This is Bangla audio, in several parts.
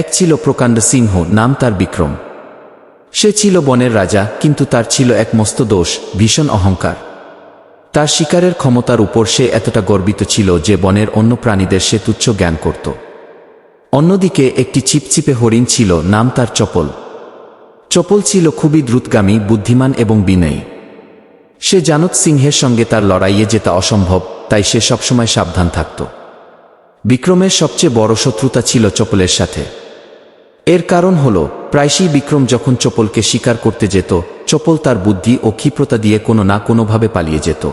এক ছিল প্রকাণ্ড সিংহ, নাম তার বিক্রম। সে ছিল বনের রাজা, কিন্তু তার ছিল এক মস্ত দোষ, ভীষণ অহংকার। তার শিকারের ক্ষমতার উপর সে এতটা গর্বিত ছিল যে বনের অন্য প্রাণীদের সে তুচ্ছ জ্ঞান করত। অন্যদিকে একটি চিপচিপে হরিণ ছিল, নাম তার চপল। চপল ছিল খুবই দ্রুতগামী, বুদ্ধিমান এবং বিনয়ী। সে জানত সিংহের সঙ্গে তার লড়াইয়ে যেতা অসম্ভব, তাই সে সবসময় সাবধান থাকত। বিক্রমের সবচেয়ে বড় শত্রুতা ছিল চপলের সাথে। এর কারণ হল, প্রায়শই বিক্রম যখন চপলকে শিকার করতে যেত, চপল তার বুদ্ধি ও ক্ষিপ্রতা দিয়ে কোনো না কোনোভাবে পালিয়ে যেত।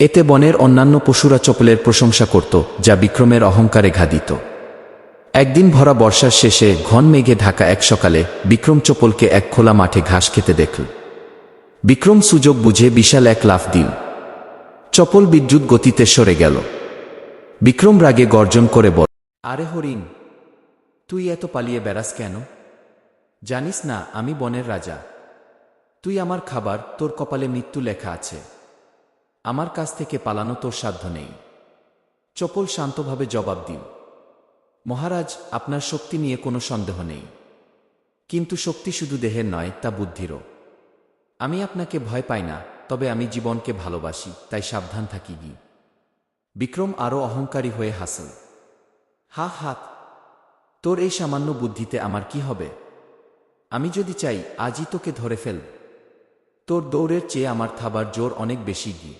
এতে বনের অন্যান্য পশুরা চপলের প্রশংসা করত, যা বিক্রমের অহংকারে ঘা দিত একদিন ভরা বর্ষার শেষে ঘন মেঘে ঢাকা এক সকালে বিক্রম চপলকে এক খোলা মাঠে ঘাস খেতে দেখল। বিক্রম সুযোগ বুঝে বিশাল এক লাফ দিল। চপল বিদ্যুৎ গতিতে সরে গেল। বিক্রম রাগে গর্জন করে বল, আরে হরিণ তুই এত পালিয়ে বেড়াস কেন? জানিস না, আমি বনের রাজা। তুই আমার খাবার, তোর কপালে মৃত্যু লেখা আছে। আমার কাছ থেকে পালানো তোর সাধ্য নেই। চপল শান্তভাবে জবাব দিল মহারাজ, আপনার শক্তি নিয়ে কোনো সন্দেহ নেই। কিন্তু শক্তি শুধু দেহের নয়, তা বুদ্ধিরও। আমি আপনাকে ভয় পাই না, তবে আমি জীবনকে ভালোবাসি, তাই সাবধান থাকি গি। বিক্রম আরও অহংকারী হয়ে হাসল হা হাত তোর এই সামান্য বুদ্ধিতে আমার কি হবে? আমি যদি চাই, আজই তোকে ধরে ফেল তোর দৌড়ের চেয়ে আমার থাবার জোর অনেক বেশি গি